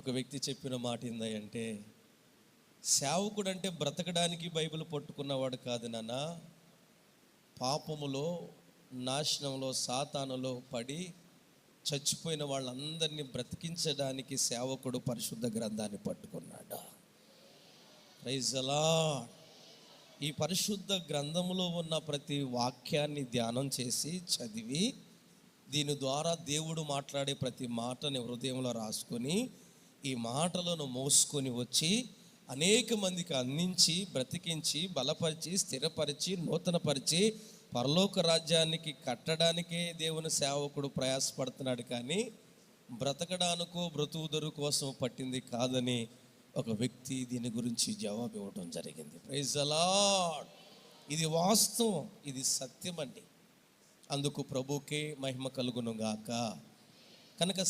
ఒక వ్యక్తి చెప్పిన మాట ఏందంటే సేవకుడు అంటే బ్రతకడానికి బైబిల్ పట్టుకున్నవాడు కాదు నాన్న. పాపములో నాశనంలో సాతానులో పడి చచ్చిపోయిన వాళ్ళందరినీ బ్రతికించడానికి సేవకుడు పరిశుద్ధ గ్రంథాన్ని పట్టుకున్నాడు. రైజలా ఈ పరిశుద్ధ గ్రంథములో ఉన్న ప్రతి వాక్యాన్ని ధ్యానం చేసి చదివి దీని ద్వారా దేవుడు మాట్లాడే ప్రతి మాటని హృదయంలో రాసుకొని ఈ మాటలను మోసుకొని వచ్చి అనేక మందికి అందించి బ్రతికించి బలపరిచి స్థిరపరిచి నూతనపరిచి పరలోక రాజ్యానికి కట్టడానికే దేవుని సేవకుడు ప్రయాసపడుతున్నాడు కానీ బ్రతకడానికో బ్రతుకుదరు కోసం పట్టింది కాదని ఒక వ్యక్తి దీని గురించి జవాబు ఇవ్వడం జరిగింది. ప్రైజ్ అలాడ్ ఇది వాస్తవం ఇది సత్యం అండి. అందుకు ప్రభుకే మహిమ కలుగును గాక కనుక